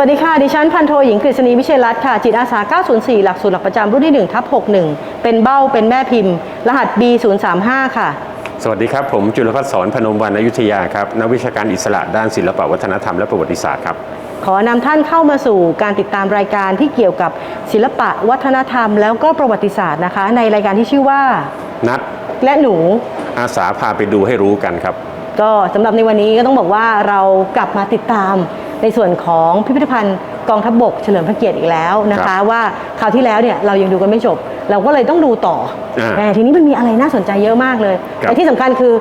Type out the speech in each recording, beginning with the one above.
วัสดีค่ะ ดิฉันพันโทหญิงกฤษณีวิเชยรัตน์ค่ะ จิตอาสา 904 หลักสูตรหลักประจำรุ่นที่1ทับ61 เป็นเบ้า เป็นแม่พิมพ์ รหัส B035 ค่ะ สวัสดีครับ ผมจุลพัฒน์สอนพนมวรรณอยุธยาครับ นักวิชาการอิสระด้านศิลปวัฒนธรรมและประวัติศาสตร์ครับ ขอนำท่านเข้ามาสู่การติดตามรายการที่เกี่ยวกับศิลปะวัฒนธรรม แล้วก็ประวัติศาสตร์นะคะ ในรายการที่ชื่อว่า นัดและหนู อาสาพาไปดูให้รู้กันครับ ก็สำหรับในวันนี้ก็ต้องบอกว่าเรากลับมาติดตามในส่วนของพิพิธภัณฑ์กองทัพบกเฉลิมพระเกียรติอีกแล้วนะครัคะบว่าคราวที่แล้วเนี่ยเรายังดูกันไม่จบ เราก็เลยต้องดูต่ออาแต่ทีนี้มันมีอะไรน่าสนใจเยอะมากเลยครับแต่ที่สำคัญคือ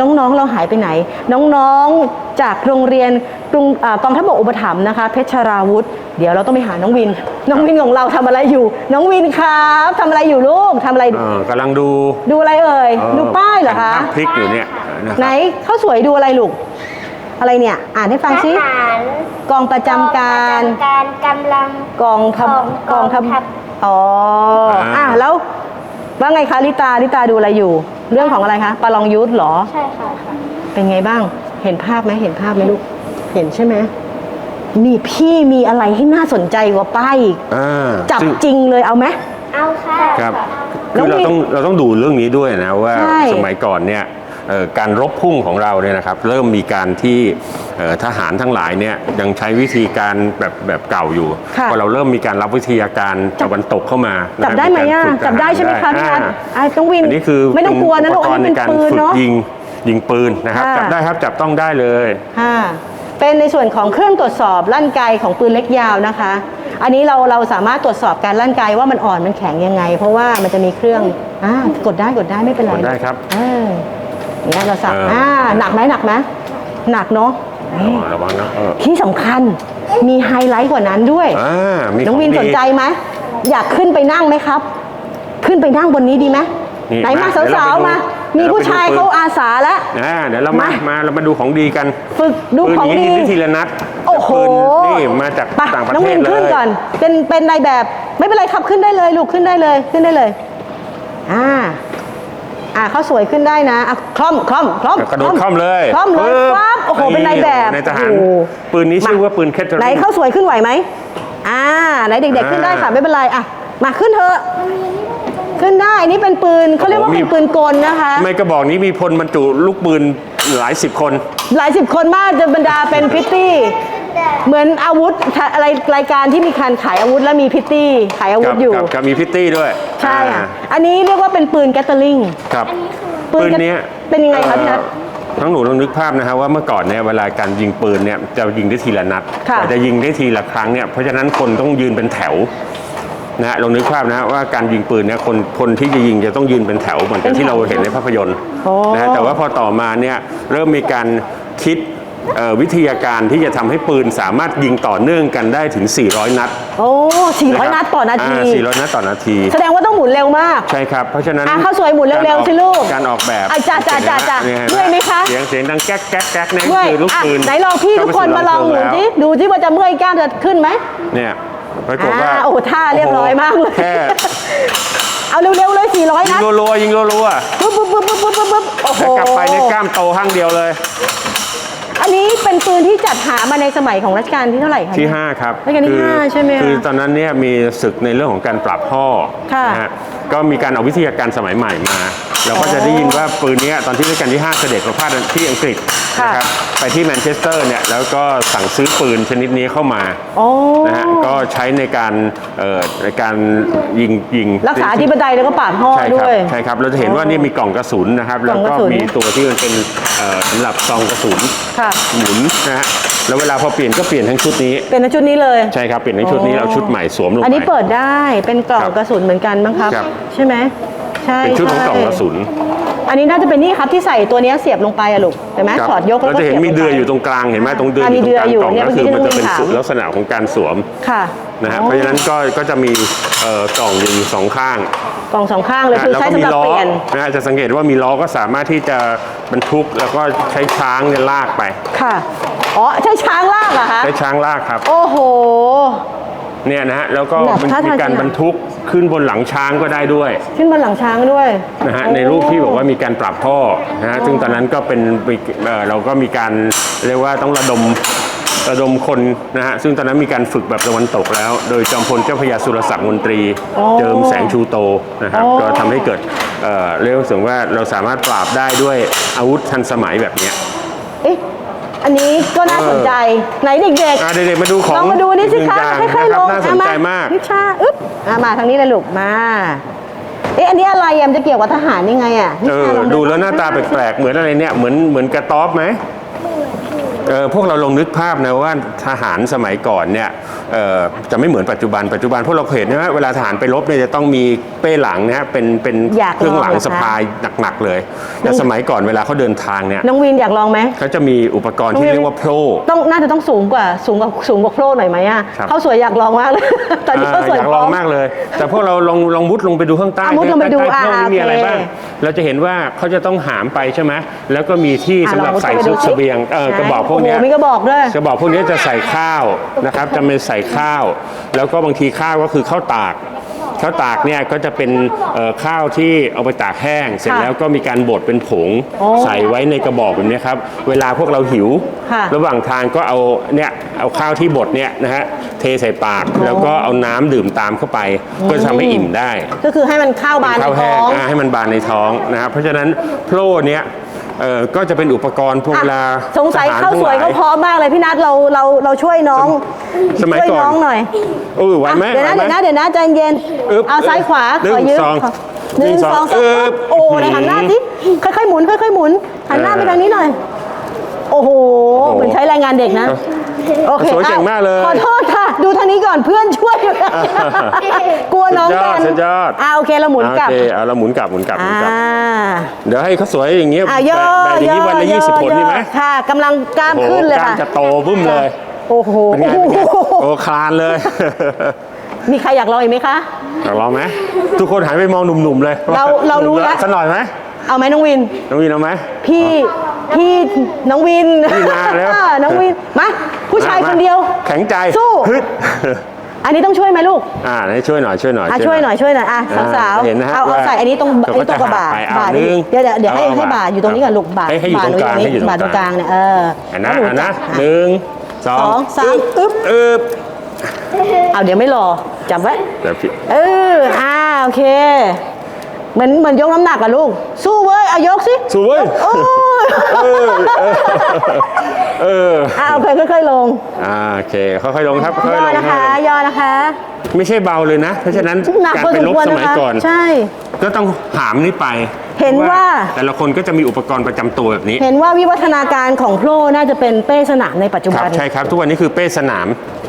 น้องๆเราหายไปไหน น้องๆจากโรงเรียนกรุงอ่ากองทัพบกอุปถัมภ์นะคะ เพชรราวุธเดี๋ยวเราต้องไปหาน้องวิน น้องวินของเราทำอะไรอยู่ น้องวินครับทำอะไรอยู่ลูกทำอะไรเอ่อกำลังดู ดูอะไรเอ่ยเอ่อดูป้ายเหรอคะแผ่นภาพพลิกอยู่เนี่ย นะคไหนรับข้าวสวยดูอะไรลูก อะไรเนี่ย อ่านให้ฟังทสิหารกองประจำการกองประจำการกำลัง กองทัพของกองทัพกองทัพอ๋ออะแล้วว่าไงคะลิตาลิตาดูอะไรอยู่ เรื่องของอะไรคะปาลองยุทธเหรอ ใช่ค่ะเป็นไงบ้าง เห็นภาพไหมเห็นภาพไหมลูก เห็นใช่ไหมนี่พี่มีอะไรที่น่าสนใจกว่าป้ายอีกอ่าจับซึ่ง จริงเลยเอาไหม เอาค่ะครับแล้คืวอเรามีต้องเราต้องดูเรื่องนี้ด้วยนะว่าใช่สมัยก่อนเนี่ยเอ่อ การรบพุ่งของเราเนี่ยนะครับ เริ่มมีการที่เอ่อทหารทั้งหลายเนี่ยยังใช้วิธีการแบบแบบเก่าอยู่ค่ะพอเราเริ่มมีการรับวิทยาการตะวันตกเข้ามาจับนะได้ไหมอะมีการฝึกจับได้ใช่ไหมคะทพี่หารนัทอ่าไอ้ต้องวินอันนี้คือไม่ต้องกลัวนะเป็ลูกอุปอันรณ์นี้ในเป็นการปืนฝึกเนาะยิงยิงปืนนะครับค่ะจับได้ครับจับต้องได้เลยค่ะเป็นในส่วนของเครื่องตรวจสอบลั่นไกของปืนเล็กยาวนะคะ อันนี้เราเราสามารถตรวจสอบการลั่นไกว่ามันอ่อนมันแข็งยังไง เพราะว่ามันจะมีเครื่องอ่ากดได้กดได้ไม่เป็นไรกดได้ครับ เออเนี่ยเราสับเอออ่ อ่าหนักไหมหนักไหมหนักเนาะระวังระวังนะเออที่สำคัญมีไฮไลท์กว่านั้นด้วย อ่ามีน้องวินขสนใจไหมอยากขึ้นไปนั่งไหมครับ ขึ้นไปนั่งบนนี้ดีไหมนี่ไหนมามาเดี๋ยวสาวเราไปดูๆมาเดี๋มียวเราผู้ไปดูชายปืนเขาอาสาแล้ว อ่าเดี๋ยวเรามามา มาเรามาดูของดีกันฝึกดูปืนของนี้ดียิงได้ทีละนัดโอ้โหปืนนี่มาจากไปต่างประน้องเทวิศนเลขึ้นยก่อน เป็นเป็นนายแบบไม่เป็นไรครับขึ้นได้เลยลูกขึ้นได้เลยขึ้นได้เลย อ่า อ่าเขาสวยขึ้นได้นะอะคล่อมคล่อมคล่อมกระโดดคล่อมเลยคล่อมเลยปึ๊บปั๊บโอ้โหเป็นนายแบบในทหารโอ้โหปืนนี้ชื่อว่าปืนแคทเธอรีน ไหนเขาสวยขึ้นไหวไหมอ่าไหนเด็ก ๆ ขึ้นได้ค่ะอ่าไม่เป็นไรอะมาขึ้นเถอะขึ้นได้อันนี่เป็นปืนเขาเรียกว่าโอ้โหเป็นมีปืนกลนะคะทำไมกระบอกนี้มีพลบรรจุลูกปืนหลายสิบคน หลายสิบคนมากจะบรรดาเป็นพิตตี้ เหมือนอาวุธอะไรรายการที่มีการขายอาวุธแล้วมีพิตตี้ขายอาวุกัธอยู่กักับมีพิตตี้ด้วยใช่ค่ะอ่าอันนี้เรียกว่าเป็นปืนแกตเตอร์ลิงครับปืปืนนกระเนี้ยเป็นยังไงคะพี่นัท เอ่อน้องหนูลองนึกภาพนะฮะว่าเมื่อก่อนเนี่ยเวลาการยิงปืนเนี่ยจะยิงได้ทีละนัดค่ะ แต่จะยิงได้ทีละครั้งเนี่ยเพราะฉะนั้นคนต้องยืนเป็นแถวนะฮะลองนึกภาพนะฮะว่าการยิงปืนเนี่ยคนคนที่จะยิงจะต้องยืนเป็นแถวเหมือนกับที่เราเห็นในภาพยนตร์โอ้นะฮะแต่ว่าพอต่อมาเนี่ยเริ่มมีการคิดเอ่อ วิทยาการที่จะทำให้ปืนสามารถยิงต่อเนื่องกันได้ถึง 400 นัด โอ้สี่ร้อยนัดต่อนาทีอ่า400 นัดต่อนาที แสดงว่าต้องหมุนเร็วมาก ใช่ครับ เพราะฉะนั้นอะข้าวสวยหมุนเร็วๆกาออสิลูก การออกแบบอะจ้ะจ้ะจ้ะจ้ะนี่เมื่อยไหมคะ เสียงเสียงดังแก๊กแก๊กแก๊กเนี่ยเมื่อยคือลูกอะปืน ไหนลองพี่ทุกคนมาลองหมุนสิดูสิว่าจะเมื่อยกล้ามจะขึ้นไหม เนี่ยปรากฏว่าอ่าโอ้โหท่าเรียบร้อยมากเลยแค่เอาเร็วๆเลย 400ยินังดรัวๆยิงรัวปุ๊บปุ๊บปุ๊บปุ๊บปุ๊บปุ๊บปุ๊บโอ้ๆโหแล้วกลับไปในยกล้ามโตข้างเดียวเลย อันนี้เป็นปืนที่จัดหามาในสมัยของรัชกาลที่เท่าไหร่คะ ที่เนี่ย5ครับรัชกาลที่คือห้าใช่ไหมคะคือตอนนั้นเนี่ยมีศึกในเรื่องของการปรับห่อค่ะ นะฮะก็มีการเอาวิทยาการสมัยใหม่มา เราก็จะได้ยินว่าปืนเนี้ยตอนที่รัชกาลที่ 5 เสด็จประพาสที่อังกฤษค่ะนะครับไปที่แมนเชสเตอร์เนี่ยแล้วก็สั่งซื้อปืนชนิดนี้เข้ามาโอ้นะฮะก็ใช้ในการเอ่อในการยิงยิงรักษาที่บันไดแล้วก็ปาดห่อใช่คด้รับวยใช่ครับเราจะเห็นว่านี่มีกล่องกระสุนนะครับกล่แล้อวงกก็ระสุนมีตัวที่มันเป็นเอ่อสำหรับซองกระสุนค่ะหมุนนะฮะ แล้วเวลาพอเปลี่ยนก็เปลี่ยนทั้งชุดนี้ เป็นในชุดนี้เลย ใช่ครับเปลี่ยนทั้งชุดนี้อ๋อเอาชุดใหม่สวมลงไป อันนี้เปิดได้เป็นกล่องครับกระสุนเหมือนกันมั้งครับ ครับ ใช่ไหมใช่เป็นชุดของใกล่องกระสุน อันนี้น่าจะเป็นนี่ครับที่ใส่ตัวเนี้ยเสียบลงไปอะลูกเห็นไหมครับถอดยกแล้วเราก็จะเห็นสีบมีลงไป เดือยอยู่ตรงกลางเห็นไหมตรงเดือยอะอยู่ตรงกลางมีเดือยอยู่กล่องเนี่ยก็คือเมื่มันอกี้จะเป็นที่น้องวินถาม ลักษณะของการสวมค่ะนะฮะอ๋อเพราะฉะนั้นก็ก็จะมีเอ่อกล่องอยู่สองข้างกล่องสองข้างเลยนะคือแล้วใช้ก็มีสำหรับล้อเปลี่ยน นะฮะจะสังเกตว่ามีล้อก็สามารถที่จะบรรทุกแล้วก็ใช้ช้างเนี่ยลากไป ค่ะ อ๋อ ใช้ช้างลากเหรอคะ ใช้ช้างลากครับ โอ้โห เนี่ยนะฮะแล้วก็แบบมันท่ามีทางการจะหนักบรรทุกขึ้นบนหลังช้างก็ได้ด้วยขึ้นบนหลังช้างด้วยนะฮะโอ้ในรูปที่บอกว่ามีการปรับท่อนะฮะซึ่งตอนนั้นก็เป็นเอ่อเราก็มีการเรียกว่าต้องระดมระดมคนนะฮะซึ่งตอนนั้นมีการฝึกแบบตะวันตกแล้ว โดยจอมพลเจ้าพระยาสุรศักดิ์มนตรีโอ้เจิมแสงชูโตนะครับโอ้ก็ทำให้เกิดเอ่อเรียกว่าถึงว่าเราสามารถปราบได้ด้วยอาวุธทันสมัยแบบเนี้ย เอ๊ะ อันนี้ก็น่าสนใจไหนเด็กอะเด็กๆมาดูขๆองลองมาดูนี่สิคะอีกหนึ่งค่อยๆลางงนะครับน่าสนใจมากนิชาอึ๊บอะมาทางนี้เลยลูกมา เอ๊ะอันนี้อะไรอะมันจะเกี่ยวกับทหารยังไงอะนิเอชาอลองดูแล้วหน้าตาแปลกๆเหมือนอะไรเนี่ยเหมือนเหมือนกระต๊อบไหมเออ พวกเราลองนึกภาพนะว่าทหารสมัยก่อนเนี่ยเออจะไม่เหมือนปัจจุบันปัจจุบันพวกเราเคยเห็นนะว่าเวลาทหารไปรบเนี่ยจะต้องมีเป้หลังนะฮะเป็นเป็นอยากเครื่องหลังลองเหรอคะสะพายหนักๆเลยแต่สมัยก่อนเวลาเขาเดินทางเนี่ยน้องวินอยากลองไหมเขาจะมีอุปกรณ์ที่เรียกว่าโพรต้องน่าจะต้องสูงกว่าสูงกว่าสูงกว่าโครหน่อยไหมอะครับเขาสวยอยากลองมากเลยตอนนี้เขาอ่าสวยอยากลองมากเลย แต่พวกเราลองลองมุดลงไปดูข้างใต้อะมุดลงไปดูใต้โพรงอ่านี่มีอะไรโอเคบ้างเราจะเห็นว่าเขาจะต้องหามไปใช่ไหมแล้วก็มีที่อะสำหรับลองมุดใส่ไปดูชุดสิเสบียงเออกระบอกพวกเนี้ยโอ้โหมีกระบอกด้วย กระบอกพวกนี้จะใส่ข้าวนะครับจะเป็นใส่ข้าว แล้วก็บางทีข้าวก็คือข้าวตากข้าวตากเนี่ยก็จะเป็นเอ่อข้าวที่เอาไปตากแห้ง เสร็จค่ะแล้วก็มีการบดเป็นผงโอ้ใส่ไว้ในกระบอกแบบนี้ครับเวลาพวกเราหิว ค่ะระหว่างทางก็เอาเนี่ยเอาข้าวที่บดเนี่ยนะฮะเทใส่ปากแล้วก็เอาน้ำดื่มตามเข้าไป ก็จะทำให้อิ่มได้ ก็คือให้มันเข้าบานในข้าวท้แห้องงอ่าให้มันบานในท้องนะครับเพราะฉะนั้นโพรเนี้ย เอ่อก็จะเป็นอุปกรณ์พวกเวลาอะสงสัยทหรข้าวสวยทั้เขางหลพร้อมมากเลยพี่นัทเราเราเราช่วยน้องสมัยช่วยก่อนน้องหน่อยเออไหวไหมเดี๋ยวนะไหวเดี๋ยวไหม นะเดี๋ยวนะใจเย็นอึ๊บเอาซ้ายขวาหนึ่ขงอยืมสองขอหนึ่งหนึ่งสองสองสามอึ๊บโอ้ไหนหันหน้าสิค่อยๆหมุนค่อยๆหมุนหันหน้าไปทางนี้หน่อย โอ้โหโอ้โหเหมือนใช้แรงงานเด็กนะโอเคสวยเก่งมากเลย ขอโทษค่ะ ดูทางนี้ก่อนเพื่อนช่วยกลัวน้องสุดยอกัดนสุดยอดอ่าโอเคเราหมุนกลับโอเคเอาเราหมุนกลับหมุนกลับหมุอ่านกลับเดี๋ยวให้เขาสวยอย่างเงี้ยอ่าย่อแบบอย่างนี้วันละย่อยี่สิบคนดีไหมย่อค่ะกำลังกล้ามโอ้โหขึ้นเลยกล้ามค่ะจะโตบึ้มเลยโอ้โหเป็นไงเป็นไงโอ้คลานเลย มีใครอยากลองอีกไหมคะอยากลองไหมทุกคนหันไปมองหนุ่มๆเลย เราเรารู้แล้วสักหน่อยไหมเอาไหมน้องวิน น้องวินเอาไหมพี่ พี่น้องวินพี่มาแล้วอ่น้องวินมาผู้ชายมคนเดียว แข็งใจสู้ ฮึดอันนี้ต้องช่วยไหมลูกอ่าให้ช่วยหน่อยช่วยหน่อยอะช่วยหน่อยช่วยหน่อยอะอ่าสาวเห็นนะฮะเอาเอาว่าใส่อันนี้ตรงเขาอันนี้ตรงกระบาดก็จะหาไปบาดอะหนึ่งเดี๋ยวเดี๋ยวเดี๋ยวให้เอาให้บาดอยู่ตรงนี้ก่อนลูกบาดให้ให้อยู่ตรงกลางบดให้อยู่ตรงบาดตรงกลางเนี่ยเอออันนะแล้วหอันนะจับหนึ่งสอสองงสามอึ๊บอึ๊บเอาเดี๋ยวไม่รอจับไว้เดี๋ยวพี่ เอออ่าโอเค เหมือนเหมือนยกน้ำหนักอะลูก สู้เว้ยเอายกสิสู้เว้ย โอ้ยเออเออเอออ่าโอเคค่อยๆลงอ่าโอเคค่อยๆลงครับค่อยย่ๆอลงนะคะค่อยๆลงย่อนะคะไม่ใช่เบาเลยนะ เพราะฉะนั้นหนักการพอไปสมลบควรสนะมัยคะก่อน ใช่ ก็ต้องหามนี่ไปเห็นพระว่า แต่ละคนก็จะมีอุปกรณ์ประจำตัวแบบนี้ เห็นว่าวิวัฒนาการของโพลน่าจะเป็นเป้สนามในปัจจุคบัรับนใช่ครับ ทุกวันนี้คือเป้สนาม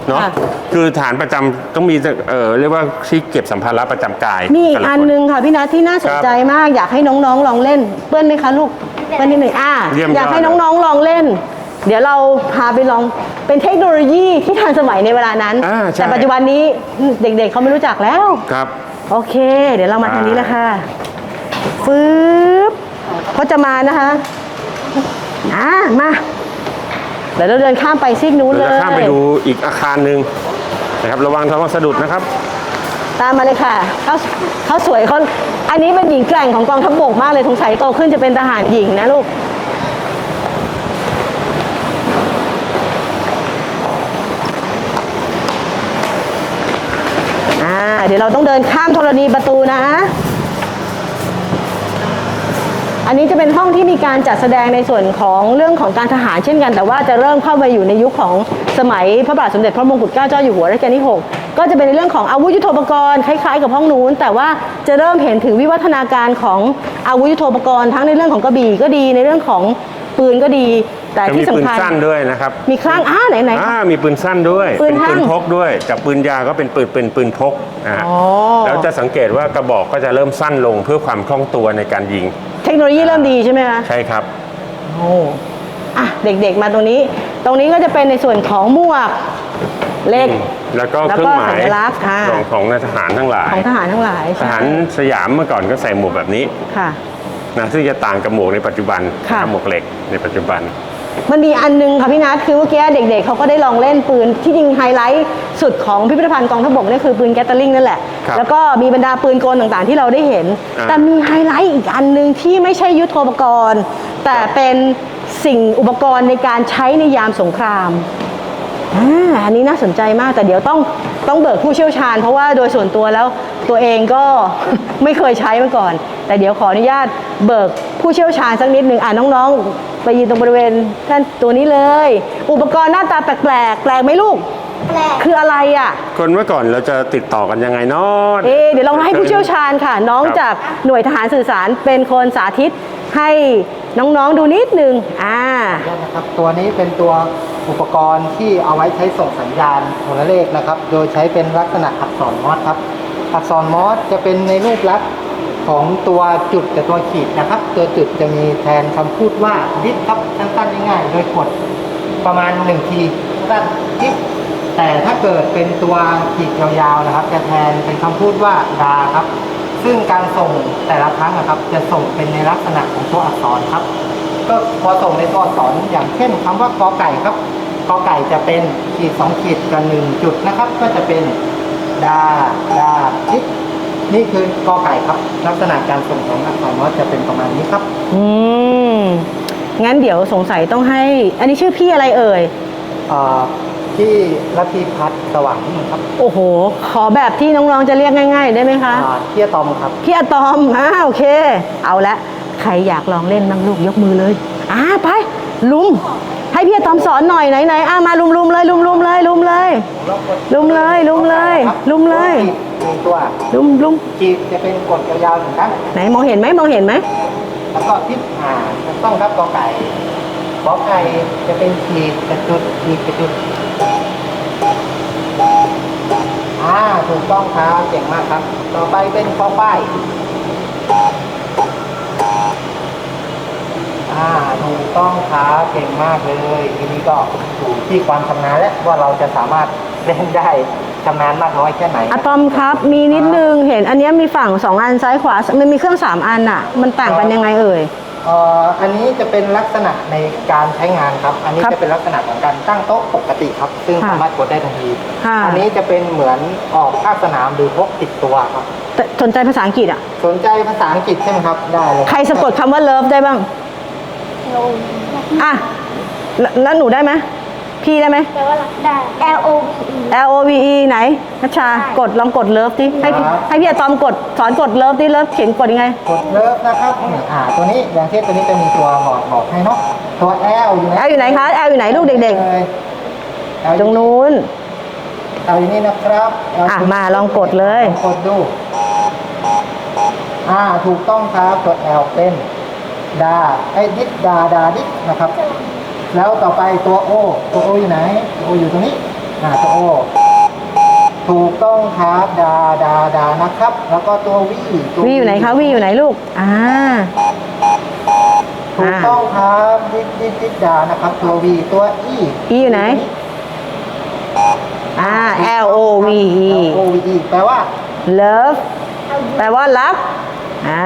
เนาะค่ะ คือฐานประจำต้องมีเอ่อเรียกว่าที่เก็บสัมภาระประจำกายมีอีกแต่ละอันค นึงค่ะพี่นัทที่น่าสนใจมากอยากให้น้องๆลองเล่น เปื้อนไหมคะลูกเปื้อนนิดหนึ่งอ่าเยี่ยมอยากยอดให้น้องๆลองเล่น เดี๋ยวเราพาไปลองเป็นเทคโนโลยีที่ทันสมัยในเวลานั้น อ่าใช่ แต่ปัจจุบันนี้เด็กๆเขาไม่รู้จักแล้ว ครับ โอเค เดี๋ยวเรามาทางนี้แล้วค่ะฟืบเขาจะมานะคะ อ่า มา เดี๋ยวเราเดินข้ามไปซีกนู้นเลเรายจะข้ามไปดูอีกอาคารหนึ่งนะครับระวังท้องสะดุดนะครับ ตามมาเลยค่ะเขาเขาสวยเขาอันนี้เป็นหญิงแกร่งของกองทัพบกมากเลยสงสัยโตขึ้นจะเป็นทหารหญิงนะลูกอ่าเดี๋ยวเราต้องเดินข้ามธรณีประตูนะ อันนี้จะเป็นห้องที่มีการจัดแสดงในส่วนของเรื่องของการทหารเช่นกัน แต่ว่าจะเริ่มเข้ามาอยู่ในยุคของสมัยพระบาทสมเด็จพระมงกุฎเกล้าเจ้าอยู่หัวรัชกาลที่ 6 ก็จะเป็นในเรื่องของอาวุธยุทโธปกรณ์คล้ายๆ กับห้องนู้น แต่ว่าจะเริ่มเห็นถึงวิวัฒนาการของอาวุธยุทโธปกรณ์ทั้งในเรื่องของกระบี่ก็ดีในเรื่องของปืนก็ดี แต่จะมีที่ปืนสำคัญสั้นด้วยนะครับ มีคลั่งอ่าไหนไหน อ่ามีปืนสั้นด้วย ปืนเป็นปืนสั้นพกด้วย จากปืนยาวก็เป็นปืนเป็นปืนพกนะฮะอ๋อ แล้วจะสังเกตว่ากระบอกก็จะเริ่มสั้นลงเพื่อความคล่องตัวในการยิง เทคโนโลยีเริ่มดีใช่ไหมคะใช่ครับ โอ้อะเด็กๆมาตรงนี้ ตรงนี้ก็จะเป็นในส่วนของหมวกเล็ก แล้วก็แล้วเคก็รื่องหมายสัญลักษณ์ค่ะ ของของทหารทั้งหลาย ของทหารทั้งหลายทใช่หารสยามเมื่อก่อนก็ใส่หมวกแบบนี้ค่ะ นะซึ่งจะต่างกับหมวกในปัจจุบันค่ะ หมวกเหล็กในปัจจุบัน มันมีอันนึงค่ะพี่นัทคือเมื่อกี้เด็กๆเขาก็ได้ลองเล่นปืนที่จริงไฮไลท์สุดของพิพิธภัณฑ์กองทัพบกนี่คือปืนแกตเตอร์ลิงนั่นแหละ ครับแล้วก็มีบรรดาปืนกลต่างๆ ที่เราได้เห็น อ่า แต่มีไฮไลท์อีกอันหนึงที่ไม่ใช่ยุทโธปกรณ์ แต่เป็นสิ่งอุปกรณ์ในการใช้ในยามสงครามอ่าอันนี้น่าสนใจมากแต่เดี๋ยวต้องต้องเบิกผู้เชี่ยวชาญ เพราะว่าโดยส่วนตัวแล้วตัวเองก็ ไม่เคยใช้มาก่อน แต่เดี๋ยวขออนุญาตเบิก ผู้เชี่ยวชาญสักนิดหนึ่งอ่าน้องๆ ไปยืนตรงบริเวณท่านตัวนี้เลย อุปกรณ์หน้าตาแปลกๆแปลกไหมลูก แปลก คืออะไรอะ คนเมื่อก่อนเราจะติดต่อกันยังไงเนาะ เอ๊ะเดี๋ยวลองให้ผู้เชี่ยวชาญค่ะ น้องครับ จากหน่วยทหารสื่อสารเป็นคนสาธิตให้น้องๆดูนิดนึงอ่านะครับตัวนี้เป็นตัวอุปกรณ์ที่เอาไว้ใช้ส่งสัญญาณโทรเลขนะครับ โดยใช้เป็นลักษณะอักษรมอสครับ อักษรมอสจะเป็นในรูปลักษณ์ ของตัวจุดกับตัวขีดนะครับ ตัวจุดจะมีแทนคำพูดว่าดิสครับสั้นๆง่ายๆโดยกดประมาณ1ทีสั้นดิสแต่ถ้าเกิดเป็นตัวขีดยาวๆนะครับ จะแทนเป็นคำพูดว่าดาครับ ซึ่งการส่งแต่ละครั้งนะครับ จะส่งเป็นในลักษณะของตัวอักษรครับ ก็พอส่งในตัวอักษรอย่างเช่นคำว่ากอไก่ครับกอไก่จะเป็นขีดสองขีดกับหนึ่งจุดนะครับ ก็จะเป็นดาดาทิก นี่คือกอไก่ครับ ลักษณะการส่งของอักษรมอสจะเป็นประมาณนี้ครับ อืม งั้นเดี๋ยวสงสัยต้องให้ อันนี้ชื่อพี่อะไรเอ่ยเอ่อที่ลัทธิพัฒน์สว่างนี่ครับโอ้โห ขอแบบที่น้องๆจะเรียกง่าย ๆ ได้ไหมคะ อ่าเที่ยตอมครับ พี่อะตอมอ่าโอเค เอาละ ใครอยากลองเล่นบ้างลูกยกมือเลยอ่าไป ลุม ให้พี่อะตอมสอนหน่อยไหนๆอ่ามาลุมลุมๆเลยลุมลุมๆเลยลุมเลย ลุมเลยลุมเลยลุมเลยห นึ่งตัวลุมลุมขีดจะเป็นกดยาวๆหนึ่งครั้งไหนมองเห็นไหมมองเห็นไหมแล้วก็ทิปอ่าถูกต้องครับกอไก่ขอไก่จะเป็นขีดกระจุดขีดกระจุดอ่าถูกต้องครับเก่งมากครับ ต่อไปเป็นคอป้ายอ่าถูกต้องครับเก่งมากเลย ทีนี้ก็อยู่ที่ความชำนาญและว่าเราจะสามารถเล่นได้ ชำนาญมากน้อยแค่ไหนอะตอมครับ มีนิดนึงเห็นอันเนี้ยมีฝั่งสองอันซ้ายขวา มันมีเครื่องสามอันอะมันต่างกันยังไงเอ่ย เอ่ออันนี้จะเป็นลักษณะในการใช้งานครับ อันนี้ครับจะเป็นลักษณะของการตั้งโต๊ะปกติครับ ซึ่งค่ะสามารถกดได้ทันทีค่ะ อันี้จะเป็นเหมือนออกภาคสนามหรือพกติดตัวครับ แต่สนใจภาษาอังกฤษอะสนใจภาษาอังกฤษใช่ไหมครับ ได้เลยใครสะกดคำว่า love ได้บ้างโลอะแล้วแล้วหนูได้ไหม พี่ได้ไหม แปลว่ารักได้ L O V E L O V E ไหนนัชชากดลองกดเลิฟดิให้พี่ให้พี่อะตอมกดสอนกดเลิฟดิเลิฟเขียนกดยังไง กดเลิฟนะครับนี่อ่าตัวนี้อย่างเช่นตัวนี้จะมีตัวบอกบอกให้เนาะตัว L อยู่ไหน L อยู่ไหนคะ L อยู่ไหนลูกเด็กๆ ๆ ตรงนู้น L อยู่นี่นะครับ L อะมาลองกดเลยองกดดู อ่าถูกต้องครับตัว L เป็นดาไอ้ดิดดาดาดิดนะครับ แล้วต่อไปตัว O ตัว O อยู่ไหนตัว O อยู่ตรงนี้อ่าตัว O ถูกต้องครับดาดาดานะครับ แล้วก็ตัว V ตัววีอยู่ไหนคะวีอยู่ไหนลูกอ่าถูกต้องครับดิดดิดดิดดานะครับ ตัว V ตัว E E อยู่ไหนอ่า L O V E L O V E แปลว่า love แปลว่ารักอ่า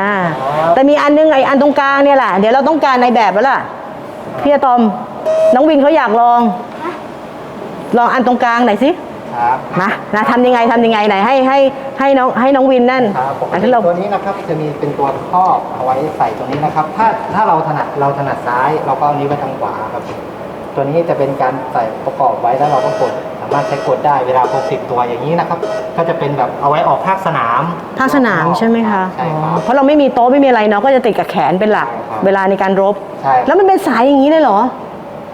ครับแต่มีอันนึงไออันตรงกลางเนี่ยแหละเดี๋ยวเราต้องการในแบบแล้วล่ะพี่อะตอม น้องวินเขาอยากลอง ลองอันตรงกลางหน่อยสิครับมานะทำยังไงทำยังไงไหนให้ให้ให้น้องให้น้องวินนั่นครับปกอันติที่เราตัวนี้นะครับจะมีเป็นตัวครอบเอาไว้ใส่ตรงนี้นะครับ ถ้าถ้าเราถนัดเราถนัดซ้ายเราก็เอานี้วไว้ทางขวาครับ ตัวนี้จะเป็นการใส่ประกอบไว้แล้วเราก็กดสามารถใช้กดได้เวลาพกติดตัวอย่างนี้นะครับ ก็จะเป็นแบบเอาไว้ออกภาคสนามภาคสนามใช่ไหมคะใช่คอ๋รัอบ เพราะเราไม่มีโต๊ะไม่มีอะไรเนาะก็จะติดกับแขนเป็นหลัก ใช่ครับ เวลาในการรบ ใช่แล้วมันเป็นสายอย่างนี้เลยเหรอ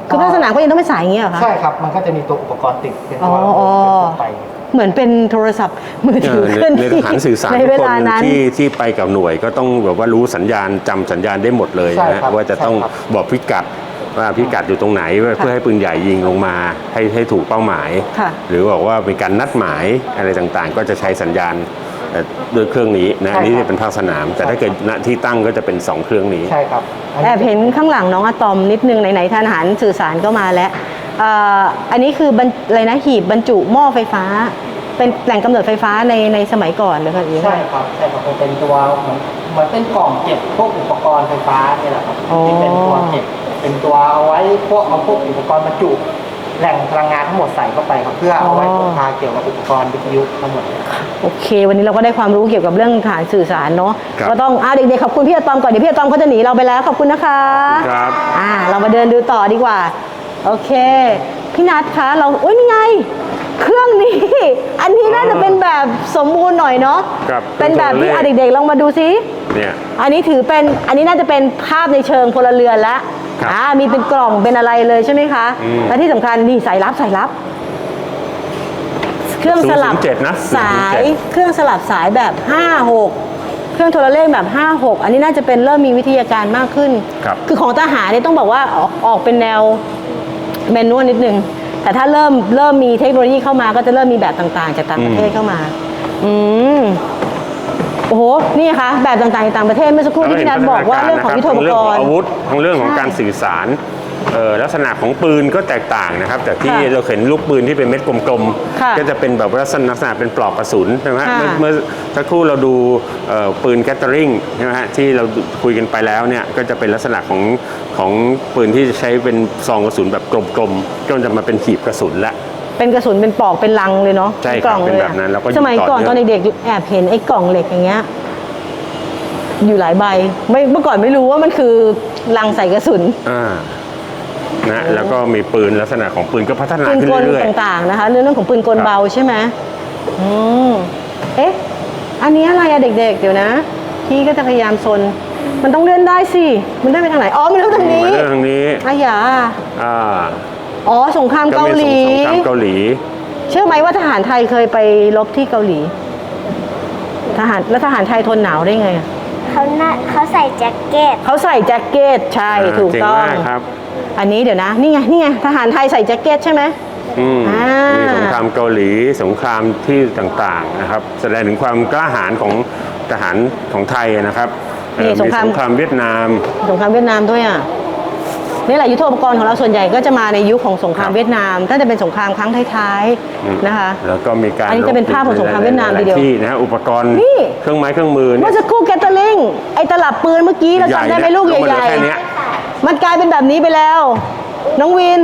คือภาคสนามก็ยังต้องเป็นสายอย่างนี้เหรอคะ ใช่ครับ มันก็จะมีตัวอุปกรณ์ติดเป็นอ๋ตัอวอ๋อ เป็นตัวไป เหมือนเป็นโทรศัพท์มือเอถืออเคลื่อนในในที่ทหารสื่อสารในทุกเวคนลานั้น ที่ที่ไปกับหน่วยก็ต้องแบบว่ารู้สัญญาณจำสัญญาณได้หมดเลยใช่นะครับว่าจะต้องใช่ครับ บอกพิกัดว่าพิกัดอยู่ตรงไหนเพื่อให้ปืนใหญ่ยิงลงมาให้ให้ถูกเป้าหมาย ค่ะ หรือบอกว่าเป็นการนัดหมายอะไรต่างๆ ก็จะใช้สัญญาณเอ่อด้วยเครื่องนี้นะอันนี้จะเป็นภาคสนาม แต่ถ้าเกิดณที่ตั้งก็จะเป็น2เครื่องนี้ ใช่ครับน แอนี้บเห็นข้างหลังน้องอะตอมนิดนึงไหนๆทานอาหารสื่อสารก็มาแล้วเอ่ออันนี้คือบรรอะไรนะหีบบรรจุหม้อไฟฟ้า เป็นแหล่งกำเนิดไฟฟ้าในในสมัยก่อนเลยค่ะอีกใช่ครับใช่ครับมันเป็นตัวเหมือนเหมือนเป็นกล่องเก็บพวกอุปกรณ์ไฟฟ้านี่แหละครับอ๋อที่เป็นตัวเก็บเป็นตัวเอาไว้พวกเอาพวกอุปกรณ์บรรจุ แหล่งพลังงานทั้งหมดใส่เข้าไปครับเพื่อเอาไว้พกพาเกี่ยวกับอุปกรณ์วิทยุทั้งหมดเลยโอเค วันนี้เราก็ได้ความรู้เกี่ยวกับเรื่องฐานสื่อสารเนาะครับ ก็ต้องอ่าเด็กๆขอบคุณพี่อะตอมก่อนเดี๋ยวพี่อะตอมเขาจะหนีเราไปแล้วขอบคุณนะคะครับ อ่า เรามาเดินดูต่อดีกว่า โอเค พี่นัทคะเราโอ้ยนี่ไง เครื่องนี้ อันนี้น่าจะเป็นแบบสมบูรณ์หน่อยเนาะครับเป็นแบบที่เป็นตัวเลข อะเด็กๆลองมาดูซิ เนี่ย อันนี้ถือเป็นอันนี้น่าจะเป็นภาพในเชิงพลเรือนแล้ว ครับอ่ามีเป็นกล่องเป็นอะไรเลยใช่ไหมคะ อืม และที่สำคัญนี่สายลับสายลับ เครื่องสลับ007นะสาย007เครื่องสลับสายแบบ 5 6 เครื่องโทรเลขแบบ 5 6 อันนี้น่าจะเป็นเริ่มมีวิทยาการมากขึ้นครับคือของทหารเนี่ยต้องบอกว่าออกออกเป็นแนวแมนนวลนิดนึง แต่ถ้าเริ่มเริ่มมีเทคโนโลยีเข้ามาก็จะเริ่มมีแบบต่างๆ จากต่างประเทศเข้ามา อืม โอ้โห นี่คะแบบต่างๆจากต่างประเทศเมื่อสักครู่ที่พี่นัทบอกว่าเรื่องของยุทโธปกทั้งเรื่องขรองณ์อาวุธทั้งเรื่องของใช่การสื่อสารเอ่อลักษณะของปืนก็แตกต่างนะครับจากที่ค่ะเราเห็นลูกปืนที่เป็นเม็ดกลมค่ะๆก็จะเป็นแบบลักษณะลักษณะเป็นปลอกกระสุนใช่ไหมฮะค่ะเมื่อเมื่อสักครู่เราดูเอ่อปืนแกตเตอริงใช่ไหมฮะที่เราคุยกันไปแล้วเนี่ยก็จะเป็นลักษณะของของปืนที่จะใช้เป็นซองกระสุนแบบกลมๆจนจะมาเป็นขีบกระสุนละ เป็นกระสุนเป็นปลอกเป็นลังเลยเนาะใช่เป็นกล่องครับเป็นเลยแบบนั้นแล้วก็สมัยยิงต่อก่อนเนื่ตองอนเด็กๆแอบเห็นไอ้กล่องเหล็กอย่างเงี้ย อยู่หลายใบ ไม่เมื่อก่อนไม่รู้ว่ามันคือลังใส่กระสุนอ่านะแล้วก็มีปืนลักษณะของปืนก็พัฒนาปืนขึ้นกลเรื่อยต่างๆนะคะเรื่องของปืนกลครับเบาใช่ไหมอืมเอ๊ะ อันนี้อะไรอะเด็กๆ เดี๋ยวนะ พี่ก็จะพยายามซนมันต้องเลื่อนได้สิ มันได้ไปทางไหนอ๋อมันเลื่อนทางๆนี้มาเรื่องทางนี้ อายา อ่า อ๋อสงครามก็เกาเป็นหสลีงครามเกาหลี เชื่อไหมว่าทหารไทยเคยไปรบที่เกาหลี ทหารแล้วทหารไทยทนหนาวได้ไงอะเขาน่าเขาใส่แจ็คเก็ต เขาใส่แจ็คเก็ตใช่อ่าถูกต้อง เจ๋งมากครับ อันนี้เดี๋ยวนะ นี่ไงนี่ไงทหารไทยใส่แจ็คเก็ตใช่ไหม อืมอ่ามี มีสงครามเกาหลีสงครามที่ต่างๆนะครับ แสดงถึงความกล้าหาญของทหารของไทยนะครับเอ่อนี่สงคราม สงครามเวียดนาม สงครามเวียดนามด้วยอะ นี่แหละยุทโธปกรณ์ของเราส่วนใหญ่ก็จะมาในยุคของสงครามครับเวียดนามน่าจะเป็นสงครามครั้งท้ายอืมๆนะคะ แล้วก็มีการอันนี้จะเป็นภาพของสงครามเวียดนามหลทีเดียวที่นะฮะอุปกรณ์นี่เครื่องไม้เครื่องมือเมื่เนี่อยสักครู่แกตเตอร์ลิงไอ้ตลับปืนเมื่อกี้เราจำได้ไหมลูกลงมาใหเหลืญ่อแค่เนี้ยๆมันกลายเป็นแบบนี้ไปแล้ว น้องวิน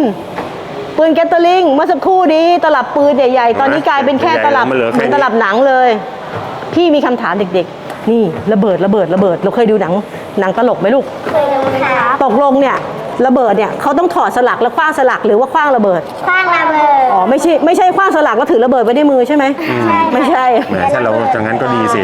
ปืนแกตเตอร์ลิงเมื่อสักครู่นี้ตลับปืนใหญ่ๆตอนนี้กลายเป็นแค่ตลับใหญ่ๆแล้วมันเหลือเหมือนแค่นี้ตลับหนังเลย พี่มีคำถามเด็กๆ นี่ระเบิดระเบิดระเบิด เราเคยดูหนังหนังตลกไหมลูกเคยดูครับตกลงเนี่ย ระเบิดเนี่ยเขาต้องถอดสลักแล้วคว้างสลักหรือว่าคว้างระเบิด คว้างระเบิด อ๋อไม่ใช่ไม่ใช่คว้างสลักแล้วถือระเบิดไว้ในมือใช่ไหมใช่ค่ะ ไม่ใช่ แหมถ้าเราจังนั้นก็ดีสิ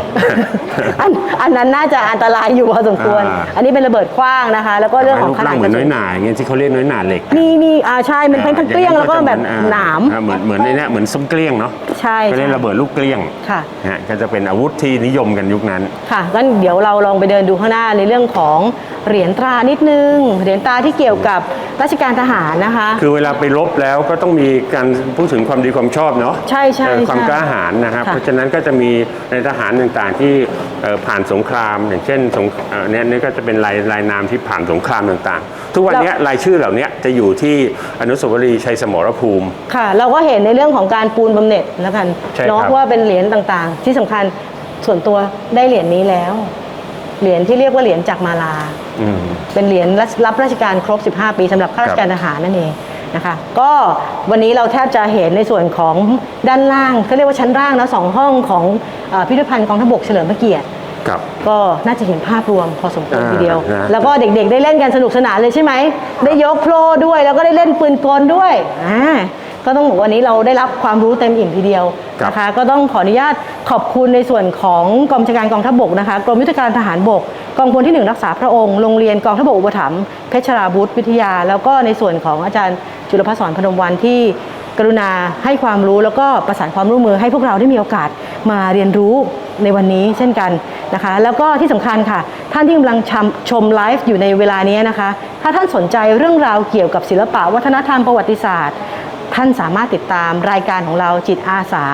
อันอันนั้นน่าจะอันตรายอยู่พอสมควร อ่า อันนี้เป็นระเบิดคว้างนะคะ แล้วก็เรื่องของขนาดเหกมือระนน้สุอยหนาอย่างเงี้ยที่เขาเรียกน้อยหนาเหล็กมีมีอ่าใช่มันเป็นเกลี้ยงแล้วก็แบบหนาม อ่เหมือนเหมือนในเนี้ยเหมือนส้มเกลี้ยงเนาะใช่ก็เรียกระเบิดลูกเกลี้ยงค่ะนะฮะก็จะเป็นอาวุธที่นิยมกันยุคนั้น ค่ะงั้นเดี๋ยวเราลองไปเดินดูข้างหน้าในเรื่องของเหรียญตรานิดนึง เหรียญตราที่เกี่ยวกับราชการทหารนะคะ คือเวลาไปรบแล้วก็ต้องมีการพูดถึงความดีความชอบเนาะใช่ใช่เอ่อความใช่กล้าหาญนะครับค่ะเพราะฉะนั้นก็จะมีในทหารต่างๆที่เอ่อผ่านสงคราม อย่างเช่นสงเอ่อเนี่ยนี่ก็จะเป็นลายลายนามที่ผ่านสงครามต่างๆ ทุกวันเนี้ยรายชื่อเหล่าเนี้ยจะอยู่ที่อนุสาวรีย์ชัยสมรภูมิ ค่ะ เราก็เห็นในเรื่องของการปูนบำเหน็จแล้วกันใช่เนาะครับว่าเป็นเหรียญต่างๆ ที่สำคัญส่วนตัวได้เหรียญนี้แล้ว เหรียญที่เรียกว่าเหรียญจากมาลา อืม เป็นเหรียญรับราชการครบ 15 ปีสำหรับข้าราชการทหารนั่นเองนะคะก็วันนี้เราแทบจะเห็นในส่วนของด้านล่างเขาเรียกว่าชั้นล่างนะสองห้องของเออพิพิธภัณฑ์กองทัพบกเฉลิมพระเกียรติ ครับ ก็น่าจะเห็นภาพรวมพอสมควรอ่าทีเดียว นะ แล้วก็เด็กๆ ได้เล่นกันสนุกสนานเลยใช่ไหม ได้ยกโพลด้วย แล้วก็ได้เล่นปืนกลด้วยอ่า ก็ต้องบอกวันนี้เราได้รับความรู้เต็มอิ่มทีเดียวนะคะก็ต้องขออนุญาตขอบคุณในส่วนของกองบัญชาการกองทัพบกนะคะกรมยุทธการทหารบก กองพลที่หนึ่งรักษาพระองค์โรงเรียนกองทัพบกอุปถัมภ์เพชรราบุตรวิทยา แล้วก็ในส่วนของอาจารย์จุลภศรพนมวันที่กรุณาให้ความรู้แล้วก็ประสานความร่วมมือให้พวกเราได้มีโอกาสมาเรียนรู้ในวันนี้เช่นกันนะคะ แล้วก็ที่สำคัญค่ะ ท่านที่กำลังชมชมไลฟ์อยู่ในเวลานี้นะคะ ถ้าท่านสนใจเรื่องราวเกี่ยวกับศิลปะวัฒนธรรมประวัติศาสตร์ ท่านสามารถติดตามรายการของเราจิตอาสา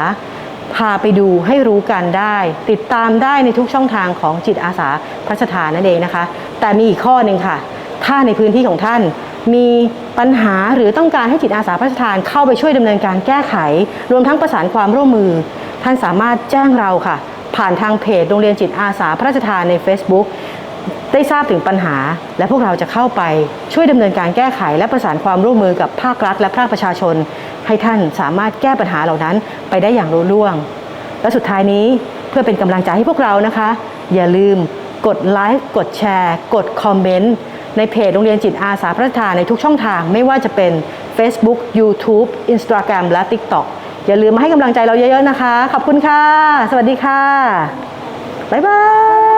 พาไปดูให้รู้กันได้ ติดตามได้ในทุกช่องทางของจิตอาสาพระราชทานนั่นเองนะคะ แต่มีอีกข้อหนึ่งค่ะ ถ้าในพื้นที่ของท่านมีปัญหาหรือต้องการให้จิตอาสาพระราชทานเข้าไปช่วยดำเนินการแก้ไข รวมทั้งประสานความร่วมมือ ท่านสามารถแจ้งเราค่ะ ผ่านทางเพจโรงเรียนจิตอาสาพระราชทานใน Facebook ได้ทราบถึงปัญหา และพวกเราจะเข้าไปช่วยดำเนินการแก้ไข และประสานความร่วมมือกับภาครัฐ และภาคประชาชน ให้ท่านสามารถแก้ปัญหาเหล่านั้นไปได้อย่างรุ่ล่วง และสุดท้ายนี้เพื่อเป็นกำลังใจให้พวกเรานะคะ อย่าลืมกดไลค์กดแชร์ กดคอมเมนต์ในเพจโรงเรียนจิตอาสาพระราชทานในทุกช่องทางไม่ว่าจะเป็น Facebook YouTube Instagram และ TikTok อย่าลืมมาให้กำลังใจเราเยอะๆนะคะ ขอบคุณค่ะ สวัสดีค่ะ บ๊ายบาย